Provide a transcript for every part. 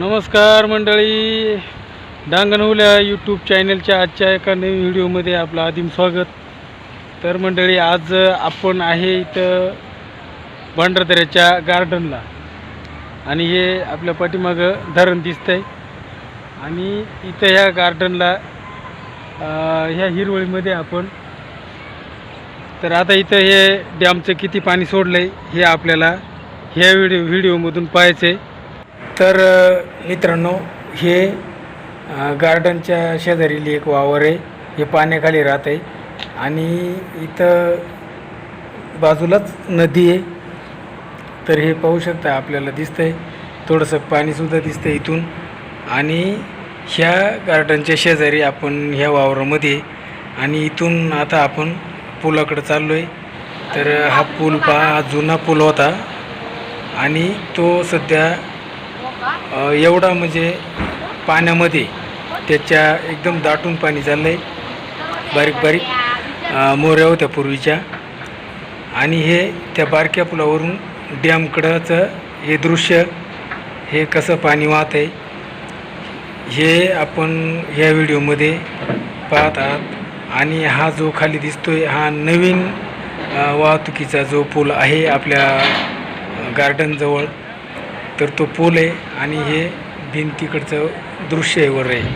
नमस्कार मंडळी. डांगणहुल्या यूट्यूब चॅनलच्या आजच्या एका नवीन व्हिडिओमध्ये आपलं आदिम स्वागत. तर मंडळी आज आपण आहे इथं भांडारदऱ्याच्या गार्डनला आणि हे आपल्या पाठीमागं धरण दिसतंय. आणि इथं ह्या गार्डनला ह्या हिरवळीमध्ये आपण तर आता इथं हे डॅमचं किती पाणी सोडलं आहे हे आपल्याला ह्या व्हिडिओ व्हिडिओमधून पाहायचं आहे तर मित्रांनो हे गार्डनच्या शेजारील एक वावर आहे. हे पाण्याखाली राहत आहे. आणि इथं बाजूलाच नदी आहे. तर हे पाहू शकता आपल्याला दिसतंय. थोडंसं पाणीसुद्धा दिसतं इथून. आणि ह्या गार्डनच्या शेजारी आपण ह्या वावरामध्ये आणि इथून आता आपण पुलाकडं चाललो आहे तर हा पूल पहा हा जुना पूल होता. आणि तो सध्या एवढा म्हणजे पाण्यामध्ये त्याच्या एकदम दाटून पाणी चाललं आहे बारीक बारीक मोऱ्या होत्या पूर्वीच्या. आणि हे त्या बारक्या पुलावरून डॅमकडंचं हे दृश्य हे कसं पाणी वाहत आहे हे आपण ह्या व्हिडिओमध्ये पाहत आहात. आणि हा जो खाली दिसतोय हा नवीन वाहतुकीचा जो पूल आहे आपल्या गार्डनजवळ तर तो पूल आहे आणि हे भिंतीकडचं दृश्य आहे वर आहे.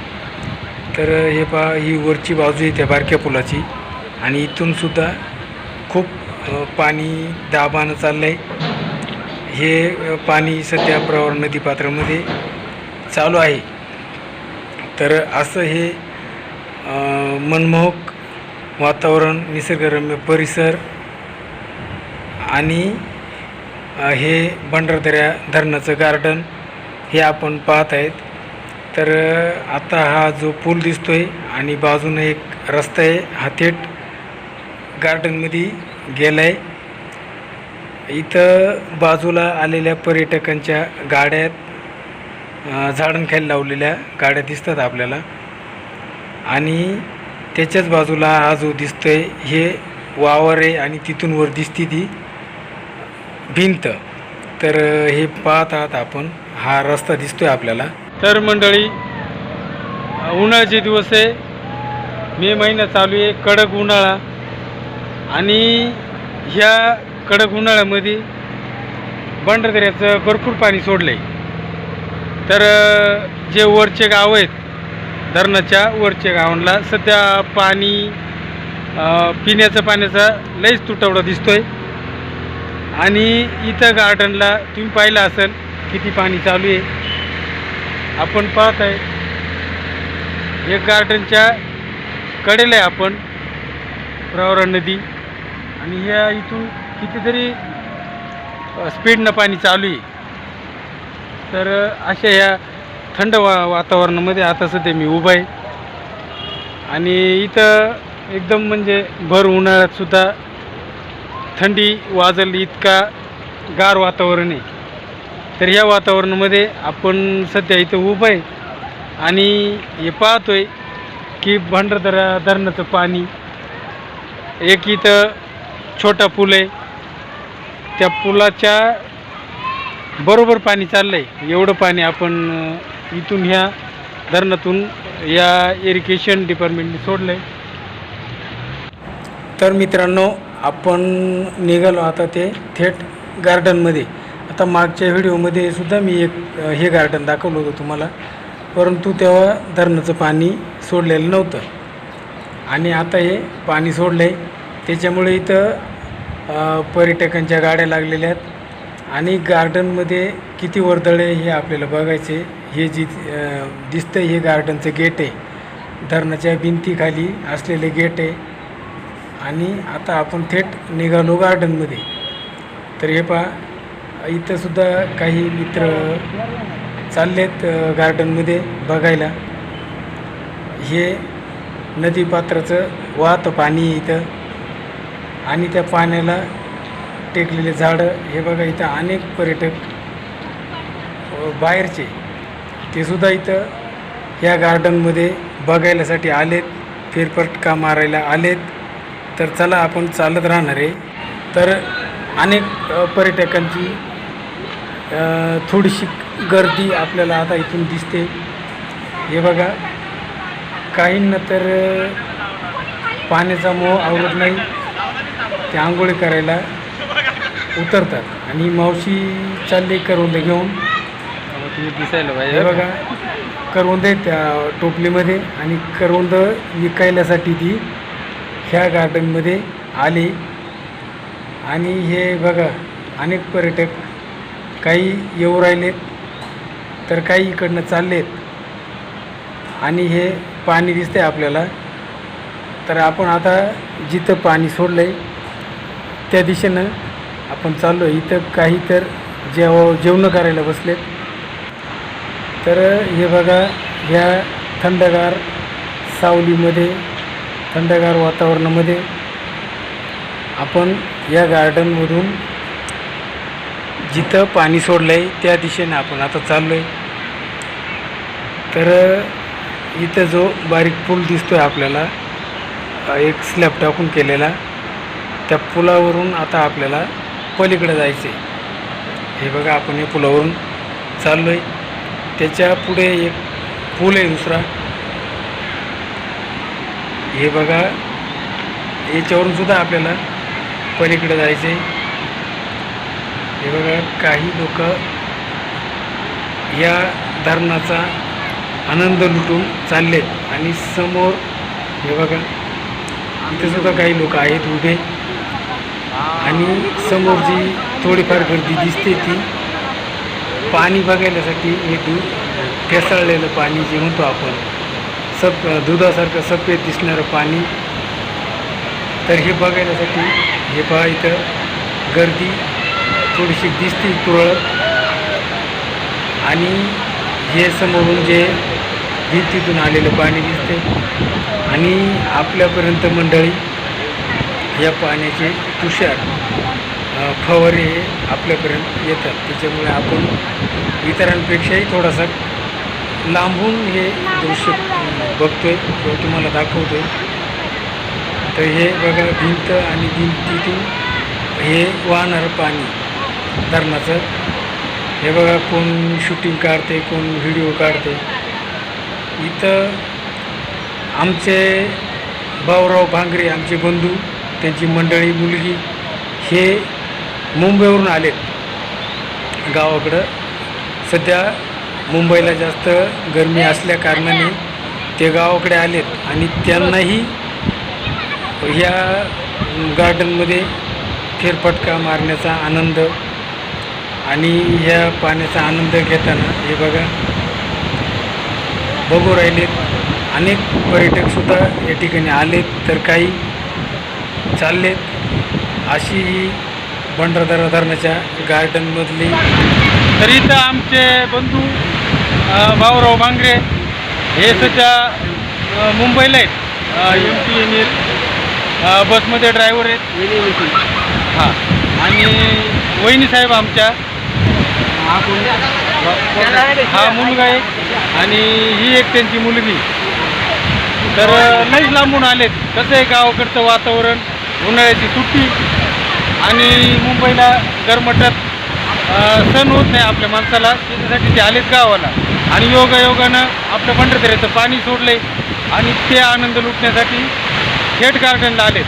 तर हे पहा ही वरची बाजू आहे त्या बारक्या पुलाची आणि इथून सुद्धा खूप पाणी दाबानं चाललं आहे हे पाणी सध्या प्रवार नदीपात्रामध्ये चालू आहे. तर असं हे मनमोहक वातावरण निसर्गरम्य परिसर आणि हे भंडारदऱ्या धरणाचं गार्डन हे आपण पाहत आहेत. तर आता हा जो पूल दिसतोय आणि बाजूनं एक रस्ता आहे हा थेट गार्डनमध्ये गेला आहे इथं बाजूला आलेल्या पर्यटकांच्या गाड्यात झाडांखाली लावलेल्या गाड्या दिसतात आपल्याला. आणि त्याच्याच बाजूला हा जो दिसतोय हे वावर आहे आणि तिथून वर दिसते ती. भिंत. तर हे पाहत आहात आपण. हा रस्ता दिसतोय आपल्याला. तर मंडळी उन्हाळ्याचे दिवस आहे. मे महिना चालू आहे कडक उन्हाळा. आणि ह्या कडक उन्हाळ्यामध्ये बंडदऱ्याचं भरपूर पाणी सोडलं आहे तर जे वरचे गाव आहेत धरणाच्या वरच्या गावांना सध्या पाणी पिण्याचं पाण्याचा लईच तुटवडा दिसतोय. आणि इथं गार्डनला तुम्ही पाहिलं असेल किती पाणी चालू आहे. आपण पाहत आहे एक गार्डनच्या कडेला आहे आपण प्रवरा नदी. आणि या इथून कितीतरी स्पीडनं पाणी चालू आहे. तर अशा ह्या थंड वा वातावरणामध्ये आता सध्या मी उभा आहे. आणि इथं एकदम म्हणजे भर उन्हाळ्यातसुद्धा थंडी वाजल इतका गार वातावरण आहे. तर ह्या वातावरणामध्ये आपण सध्या इथं उभं आहे आणि हे पाहतो आहे की भंडारदरा धरणाचं पाणी एक इथं छोटा पूल आहे. त्या पुलाच्या बरोबर पाणी चाललं आहे एवढं पाणी आपण इथून ह्या धरणातून या इरिगेशन डिपार्टमेंटने सोडलं आहे तर मित्रांनो आपण निघालो आता ते थेट गार्डनमध्ये आता मागच्या व्हिडिओमध्ये सुद्धा मी एक हे गार्डन दाखवलं होतं तुम्हाला. परंतु तेव्हा धरणाचं पाणी सोडलेलं नव्हतं. आणि आता हे पाणी सोडलं आहे त्याच्यामुळे इथं पर्यटकांच्या गाड्या लागलेल्या आहेत. आणि गार्डनमध्ये किती वर्दळ आहे हे आपल्याला बघायचे हे जी दिसतं हे गार्डनचं गेट आहे. धरणाच्या भिंतीखाली असलेले गेट आहे. आणि आता आपण थेट निघालो गार्डनमध्ये तर हे पहा इथंसुद्धा काही मित्र चाललेत गार्डनमध्ये बघायला. हे नदीपात्राचं वाहतं पाणी इथं. आणि त्या पाण्याला टेकलेले झाडं हे बघा इथं अनेक पर्यटक बाहेरचे. ते सुद्धा इथं ह्या गार्डनमध्ये बघायलासाठी आलेत फेरपटका मारायला आलेत. तर चला आपण चालत राहणार आहे. तर अनेक पर्यटकांची थोडीशी गर्दी आपल्याला आता इथून दिसते. हे बघा काहींना तर पाण्याचा मोह आवडत नाही. ते आंघोळी करायला उतरतात. आणि मावशी चालली करवंद घेऊन. तुम्ही दिसायला हे बघा करवंद त्या टोपलीमध्ये आणि करवंद विकायल्यासाठी ती ह्या गार्डनमध्ये आले. आणि हे बघा अनेक पर्यटक काही येऊ राहिलेत तर काही इकडनं चाललेत. आणि हे पाणी दिसतंय आपल्याला. तर आपण आता जिथं पाणी सोडलं आहे त्या दिशेनं आपण चाललो आहे इथं काही तर जेव जेवणं करायला बसलेत. तर हे बघा ह्या थंडगार सावलीमध्ये थंडगार वातावरणामध्ये आपण या गार्डनमधून जिथं पाणी सोडलं आहे त्या दिशेने आपण आता चाललो आहे तर इथं जो बारीक पूल दिसतो आहे आपल्याला एक स्लॅब टाकून केलेला त्या पुलावरून आता आपल्याला पलीकडे जायचं आहे हे बघा आपण या पुलावरून चाललो आहे त्याच्या पुढे एक पूल आहे दुसरा. हे बघा याच्यावरून सुद्धा आपल्याला पलीकडे जायचं आहे हे बघा काही लोक या धरणाचा आनंद लुटून चाललेत आणि समोर हे बघा इथे सुद्धा काही लोक आहेत उभे. आणि समोर जी थोडीफार गर्दी दिसते ती पाणी बघायल्यासाठी हे दूर ठेसाळलेलं पाणी जे म्हणतो आपण सप दुधासारखं सफेद दिसणारं पाणी. तर हे बघायसाठी हे पहा इथं गर्दी थोडीशी दिसते तुरळक. आणि हे समोरून जे भिंतीतून आलेलं पाणी दिसते. आणि आपल्यापर्यंत मंडळी या पाण्याचे तुषार फवारे हे आपल्यापर्यंत येतात. त्याच्यामुळे आपण इतरांपेक्षाही थोडासा लांबून हे दृश्य बघतोय किंवा तुम्हाला दाखवतोय. तर हे बघा भिंत आणि भिंतीतून हे वाहणारं पाणी धरणाचं. हे बघा कोण शूटिंग काढते कोण व्हिडिओ काढते इथं आमचे भाऊराव भांगरे आमचे बंधू त्यांची मंडळी मुलगी हे मुंबईवरून आलेत. गावाकडं. सध्या मुंबईला जास्त गरमी असल्या कारणाने ते गावाकडे आलेत आणि त्यांनाही ह्या गार्डनमध्ये फेरफटका मारण्याचा आनंद आणि ह्या पाण्याचा आनंद घेताना हे बघा बघू राहिलेत अनेक पर्यटकसुद्धा या ठिकाणी आलेत तर काही चाललेत. अशी ही भंडारदारा धरणाच्या गार्डनमधली तर इथं आमचे बंधू भाऊराव भांगरे हे सध्या मुंबईला आहेत. एम टी एन एल बसमध्ये ड्रायव्हर आहेत. हां. आणि वहिनी साहेब आमच्या. हा मुलगा आहे. आणि ही एक त्यांची मुलगी. तर लईच लांबून आलेत. कसं आहे गावाकडचं वातावरण? उन्हाळ्याची सुट्टी. आणि मुंबईला गरमटत सण होत नाही आपल्या माणसाला. त्याच्यासाठी ते आलेत गावाला. आणि योगायोगानं आपल्या भंडारदऱ्याचं पाणी सोडलंय. आणि ते आनंद लुटण्यासाठी थेट गार्डनला आलेत.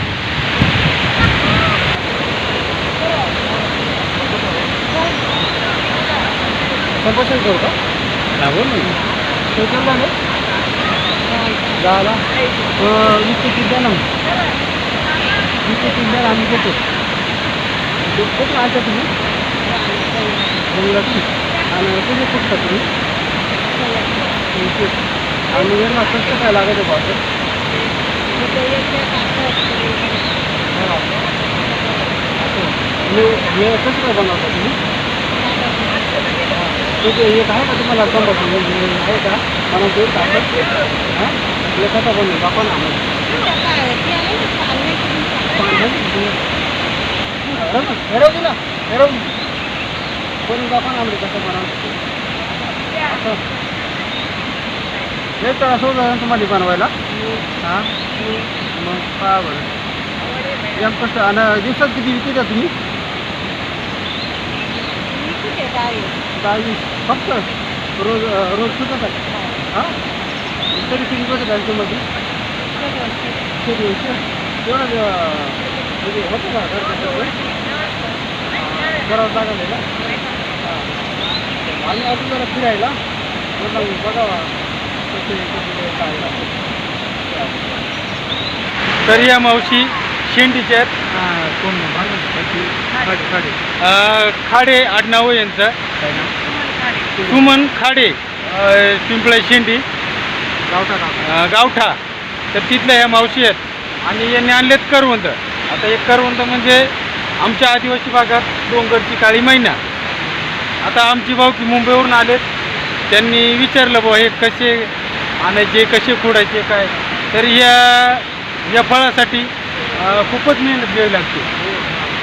संभाषण करू का? झालं ना. आम्ही घेतो. तुम्ही? बंगलादेश आणि कुठे कुठता तुम्ही. आणि वेळ कसं काय लागायचं बा असं? हा. हे हे कसं काय बनवता तुम्ही तुझे एक आहे का तुम्हाला संभाषण आहे का मला का हां हे कसं बनवू दाखवा ना आम्हाला हेरव दिला हेरव दाखवा ना आम्हाला कसं बनवलं असं. हे तर असं जाईल तुम्हाला बनवायला? हां? मग पहा बरं. एम कसं आणि दिवसात किती विकत विकता तुम्ही? दहावीस फक्त? रोज रोज सुद्धा आहे? हां? तरी किती दिवस बँकेमध्ये तुम्हाला तेवढं म्हणजे होतं का? करावं लागेल ना? हां आणि अजून जरा फिरायला. बघावा कसे कसे काय तर या मावशी शेंडीच्या आहेत. हां कोण खाडे. खाडे खाडे. आडनाव यांचं. सुमन खाडे. पिंपळे शेंडी. गावठा गावठा. तर तिथल्या ह्या मावशी आहेत. आणि यांनी आणलेत करवंद. आता एक करवंद म्हणजे आमच्या आदिवासी भागात डोंगरची काळी मैना. आता आमची भावकी मुंबईवरून आलेत त्यांनी विचारलं बुवा हे कसे आणायचे कसे खोडायचे काय? तर या या फळासाठी खूपच मेहनत घ्यावी लागते.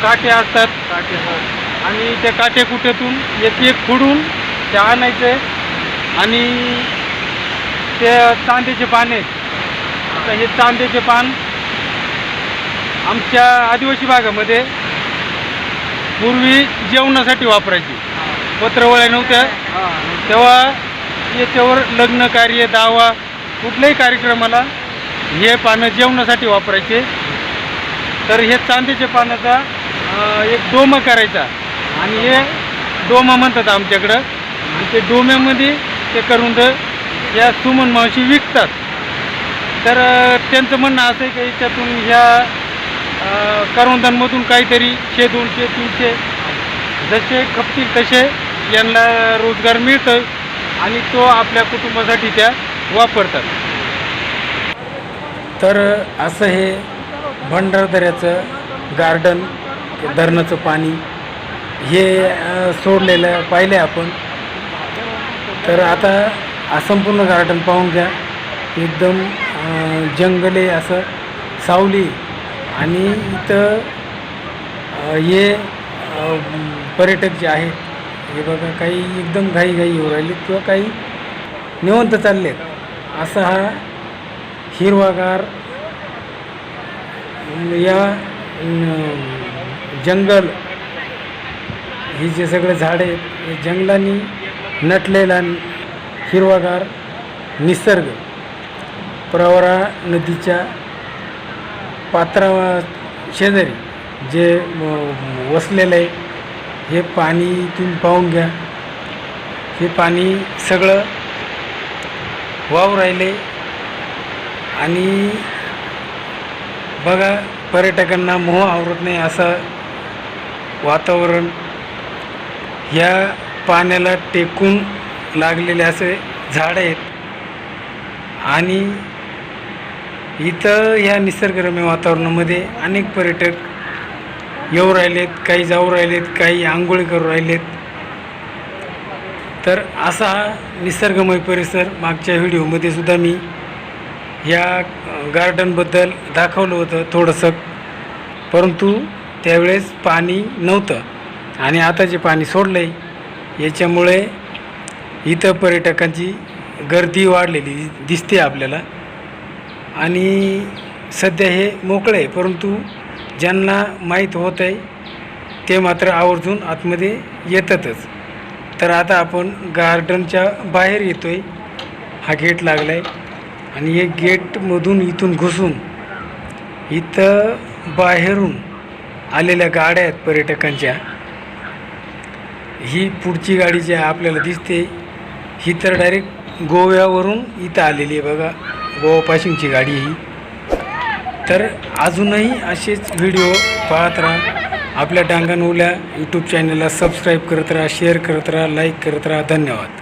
काटे असतात. काटे आणि त्या काटे कुट्यातून एक एक खुडून ते आणायचे आणि ते पान आहेत आता हे चांदेचे पान आमच्या आदिवासी भागामध्ये पूर्वी जेवणासाठी वापरायची. पत्रवळ्या नव्हत्या. हां तेव्हा याच्यावर लग्न कार्य दावा कुठल्याही कार्यक्रमाला हे पानं जेवणासाठी वापरायचे. तर हे चांदीच्या पानाचा एक डोमं करायचा. आणि हे डोमं म्हणतात आमच्याकडं. आणि ते डोम्यामध्ये ते करून या सुमन मावशी विकतात. तर त्यांचं म्हणणं असं आहे की याच्यातून ह्या अं, करवंदांमधून काहीतरी शे दोनशे तीनशे जसे खपतील तसे यांना रोजगार मिळतं आणि तो आपल्या कुटुंबासाठी त्या वापरतात. तर असं हे भंडारदऱ्याचं गार्डन धरणाचं पाणी हे सोडलेलं पाहिलं आपण. तर आता असंपूर्ण संपूर्ण गार्डन पाहून घ्या. एकदम जंगले असं सावली आणि इथं हे पर्यटक जे आहेत हे बघा काही एकदम घाई घाई येऊ राहिले किंवा काही निवंत चाललेत. असा हा हिरवागार या जंगल. ही जे सगळे झाडे आहेत हे जंगलांनी नटलेला हिरवागार निसर्ग. प्रवरा नदीच्या पात्रा शेजारी जे वसलेलं आहे हे पाणी तुम्ही पाहून घ्या. हे पाणी सगळं वाहू राहिले. आणि बघा पर्यटकांना मोह आवरत नाही असं वातावरण. ह्या पाण्याला टेकून लागलेले असे झाड आहेत. आणि इथं ह्या निसर्गरम्य वातावरणामध्ये अनेक पर्यटक येऊ राहिलेत काही जाऊ राहिलेत काही आंघोळी करू राहिलेत. तर असा हा निसर्गमय परिसर मागच्या व्हिडिओमध्ये सुद्धा मी या गार्डनबद्दल दाखवलं होतं थोडंसं. परंतु त्यावेळेस पाणी नव्हतं आणि आता जे पाणी सोडलं आहे याच्यामुळे इथं पर्यटकांची गर्दी वाढलेली दिसते आपल्याला. आणि सध्या हे मोकळं आहे परंतु ज्यांना माहीत होत आहे ते मात्र आवर्जून आतमध्ये येतातच. तर आता आपण गार्डनच्या बाहेर येतो आहे हा गेट लागला आहे आणि हे गेटमधून इथून घुसून इथं बाहेरून आलेल्या गाड्या आहेत पर्यटकांच्या. ही पुढची गाडी जी आहे आपल्याला दिसते ही तर डायरेक्ट गोव्यावरून इथं आलेली आहे बघा. गोवा गाडी ही. तर अजूनही असेच व्हिडिओ पाहत राहा. आपल्या डांगण ओल्या यूट्यूब चॅनलला सबस्क्राईब करत राहा शेअर करत राहा लाईक करत राहा. धन्यवाद.